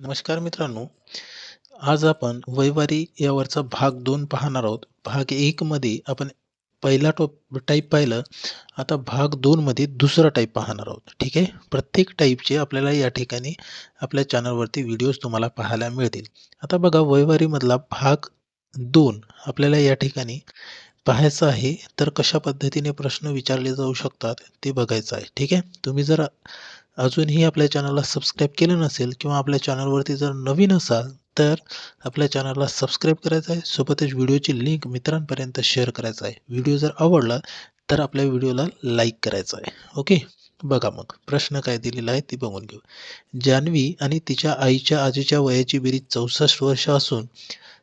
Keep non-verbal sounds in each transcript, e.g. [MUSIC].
नमस्कार मित्रांनो आज आपण वैवारी यावरचा भाग दोन पाहणार आहोत. भाग एक मध्ये आपण पहिला टॉप टाईप पाहिलं आता भाग दोन मध्ये दुसरा टाईप पाहणार आहोत. ठीक आहे? प्रत्येक टाईपचे आपल्याला या ठिकाणी आपल्या चॅनलवरती व्हिडिओज तुम्हाला पाहायला मिळतील. आता बघा वैवारीमधला भाग दोन आपल्याला या ठिकाणी पाहायचं आहे. तर कशा पद्धतीने प्रश्न विचारले जाऊ शकतात ते बघायचं आहे. ठीक आहे? तुम्ही जर अजूनही आपल्या चॅनलला सबस्क्राईब केलं नसेल किंवा आपल्या चॅनलवरती जर नवीन असाल तर आपल्या चॅनलला सबस्क्राईब करायचं आहे. सोबतच व्हिडिओची लिंक मित्रांपर्यंत शेअर करायचं आहे. व्हिडिओ जर आवडला तर आपल्या व्हिडिओला लाईक करायचं आहे. ओके? बघा मग प्रश्न काय दिलेला आहे ती बघून घेऊ. जान्हवी आणि तिच्या आईच्या आजीच्या वयाची बेरीज चौसष्ट वर्ष असून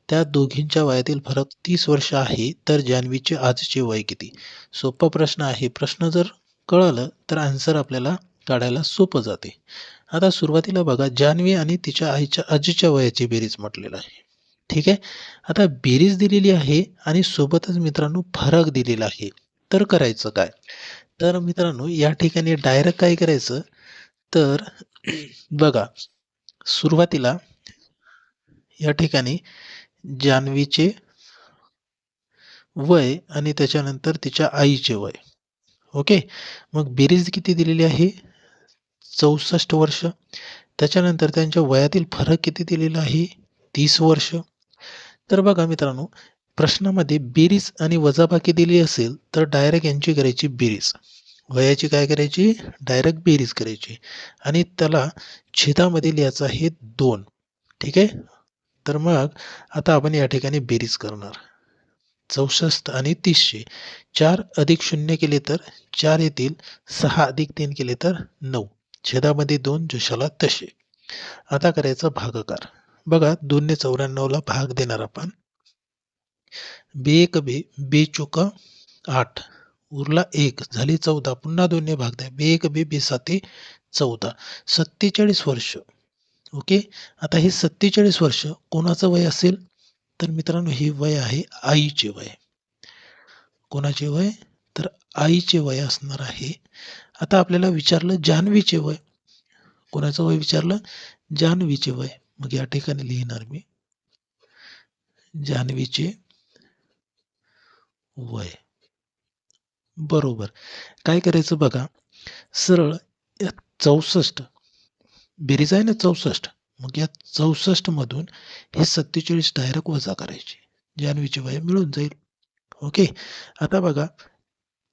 त्या दोघींच्या वयातील फरक तीस वर्ष आहे तर जान्हवीचे आजचे वय किती? सोपा प्रश्न आहे. प्रश्न जर कळलं तर आन्सर आपल्याला काढायला सोपं जाते. आता सुरुवातीला बघा जान्हवी आणि तिच्या आईच्या आजीच्या वयाची बेरीज म्हटलेलं आहे. ठीक आहे? आता बेरीज दिलेली आहे आणि सोबतच मित्रांनो फरक दिलेला आहे. तर करायचं काय? तर मित्रांनो या ठिकाणी डायरेक्ट काय करायचं? तर [CLEARS THROAT] बघा सुरुवातीला या ठिकाणी जान्हवीचे वय आणि त्याच्यानंतर तिच्या आईचे वय. ओके? मग बेरीज किती दिलेली आहे? चौसष्ट वर्ष. त्याच्यानंतर त्यांच्या वयातील फरक किती दिलेला आहे? तीस वर्ष. तर बघा मित्रांनो प्रश्नामध्ये बेरीज आणि वजाबाकी दिली असेल तर डायरेक्ट यांची करायची बेरीज. वयाची काय करायची? डायरेक्ट बेरीज करायची. आणि त्याला छेदामध्ये लिहायचं आहे दोन. ठीक आहे? तर मग आता आपण या ठिकाणी बेरीज करणार. चौसष्ट आणि तीसशे. चार अधिक शून्य केले तर चार येतील. सहा अधिक तीन केले तर नऊ. छेदामध्ये दोन जशाला तसे आता करायचं भागाकार. बघा दोनने चौऱ्याण्णवला भाग देणार आपण. बे एक बे बे चोक आठ. उरला एक. झाली चौदा. पुन्हा दोनने भाग द्या. बे एक बे बे साते चौदा. सत्तेचाळीस वर्ष. ओके? आता हे सत्तेचाळीस वर्ष कोणाचं वय असेल? तर मित्रांनो हे वय आहे आईचे वय. कोणाचे वय? तर आईचे वय असणार आहे. आता आपल्याला विचारलं जान्हवीचे वय. कोणाचं वय विचारलं? जान्हवीचे वय. मग या ठिकाणी लिहिणार मी. जान्हवीचे वय. बरोबर. काय करायचं बघा. सरळ या चौसष्ट. बेरीज आहे ना चौसष्ट. मग या चौसष्ट मधून हे सत्तेचाळीस डायरेक्ट वजा करायचे. जान्हवीचे वय मिळून जाईल. ओके. आता बघा.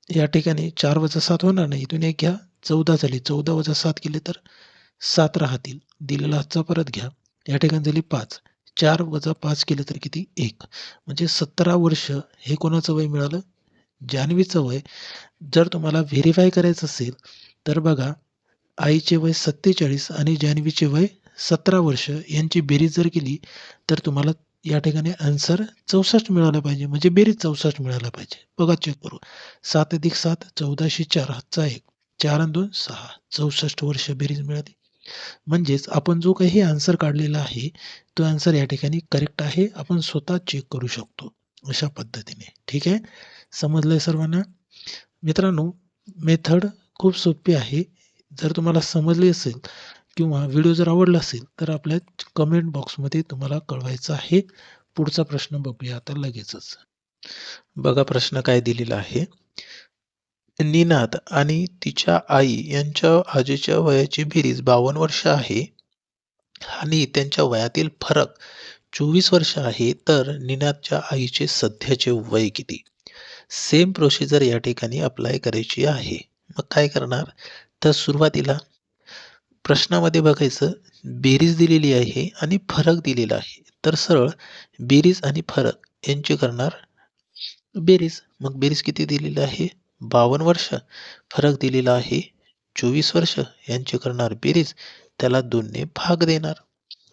या ठिकाणी चार वजा सात होणार नाही. इथून एक घ्या. चौदा झाली. चौदा वजा सात केले तर सात राहतील. दिलेला हातचा परत घ्या. या ठिकाणी झाली पाच. चार वजा पाच केले तर किती? एक. म्हणजे सतरा वर्ष हे कोणाचं वय मिळालं? जान्हवीचं वय. जर तुम्हाला व्हेरीफाय करायचं असेल तर बघा आईचे वय सत्तेचाळीस आणि जान्हवीचे वय सतरा वर्ष. यांची बेरीज जर केली तर तुम्हाला या ठिकाणी आन्सर चौसष्ट मिळाला पाहिजे. म्हणजे बेरीज चौसष्ट मिळाला पाहिजे. बघा चेक करू सात अधिक सात चौदाशे चार. हातचा एक. चार आणि दोन सहा. चौसष्ट वर्ष बेरीज मिळाली. म्हणजेच आपण जो काही आन्सर काढलेला आहे तो आन्सर या ठिकाणी करेक्ट आहे. आपण स्वतः चेक करू शकतो. अशा पद्धतीने. ठीक आहे? समजलंय सर्वांना? मित्रांनो मेथड खूप सोपी आहे. जर तुम्हाला समजली असेल किंवा व्हिडिओ जर आवडला असेल तर आपल्या कमेंट बॉक्समध्ये तुम्हाला कळवायचं आहे. पुढचा प्रश्न बघूया आता लगेचच. बघा प्रश्न काय दिलेला आहे. निनाद आणि तिच्या आई यांच्या आजीच्या वयाची बेरीज बावन्न वर्ष आहे. आणि त्यांच्या वयातील फरक चोवीस वर्ष आहे. तर निनादच्या आईचे सध्याचे वय किती? सेम प्रोसिजर या ठिकाणी अप्लाय करायची आहे. मग काय करणार? तर सुरुवातीला प्रश्नामध्ये बघायचं बेरीज दिलेली आहे आणि फरक दिलेला आहे. तर सरळ बेरीज आणि फरक यांची करणार बेरीज. मग बेरीज किती दिलेली आहे? बावन्न वर्ष. फरक दिलेला आहे चोवीस वर्ष. यांची करणार बेरीज. त्याला दोनने भाग देणार.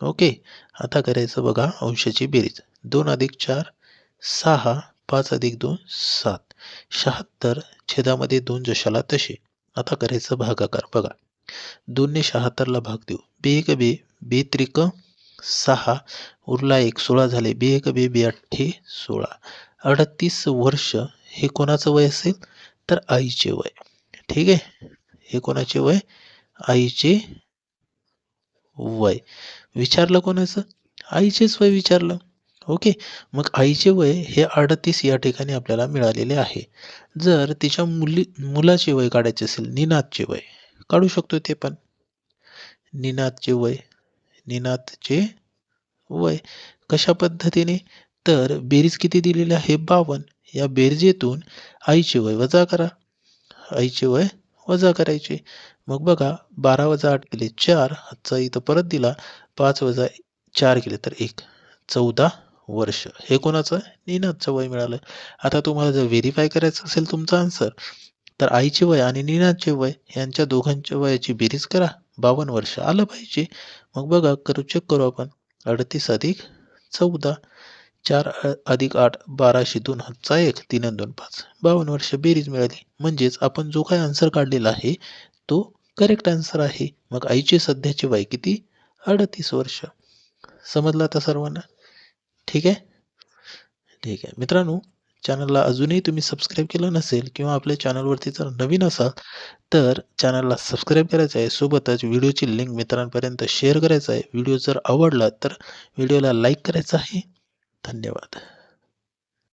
ओके. आता करायचं बघा अंशाची बेरीज. दोन अधिक चार सहा. पाच अधिक दोन सात. शहात्तर. छेदामध्ये दोन जशाला तसे. आता करायचं भागाकार. बघा. दोनने शहात्तरला भाग देऊ. बे एक बे बे त्रिक सहा. उरला एक सोळा झाले. बे एक बे बे अठ्ठे सोळा. अडतीस वर्ष. हे कोणाचं वय असेल? तर आईचे वय. ठीक आहे? हे कोणाचे वय? आईचे वय. विचारलं कोणाचं? आईचेच वय विचारलं. ओके? मग आईचे वय हे अडतीस या ठिकाणी आपल्याला मिळालेले आहे. जर तिच्या मुली मुलाचे वय काढायचे असेल निनादचे वय काढू शकतो ते पण. निनादचे वय. निनादचे वय. कशा पद्धतीने? तर बेरीज किती दिलेली आहे? बावन्न. या बेरजेतून आईचे वय वजा करा. आईचे वय वजा करायचे. मग बघा बारा वजा आठ केले चार. हातचा इथं परत दिला. पाच वजा चार केले तर एक. चौदा वर्ष. हे कोणाचं? निनादचं वय मिळालं. आता तुम्हाला जर व्हेरीफाय करायचं असेल तुमचा आन्सर तर आईचे वय आणि निनादचे वय यांच्या दोघांच्या वयाची बेरीज करा. बावन्न वर्ष आलं पाहिजे. मग बघा करू चेक करू आपण. अडतीस अधिक चौदा चार अधिक आठ बाराशे दोन हातचा एक तीन दोन पाच. बावन्न वर्ष बेरीज मिळाली. म्हणजेच आपण जो काय आन्सर काढलेला आहे तो करेक्ट आन्सर आहे. मग आईचे सध्याचे वय किती? अडतीस वर्ष. समजला आता सर्वांना? ठीक आहे? ठीक आहे. मित्रांनो चॅनलला अजूनही तुम्ही सबस्क्राईब केलं नसेल किंवा आपल्या चॅनलवरती जर नवीन असाल तर चॅनलला सबस्क्राईब करायचं आहे. सोबतच व्हिडिओची लिंक मित्रांपर्यंत शेअर करायचं आहे. व्हिडिओ जर आवडला तर व्हिडिओला लाईक करायचा आहे. धन्यवाद.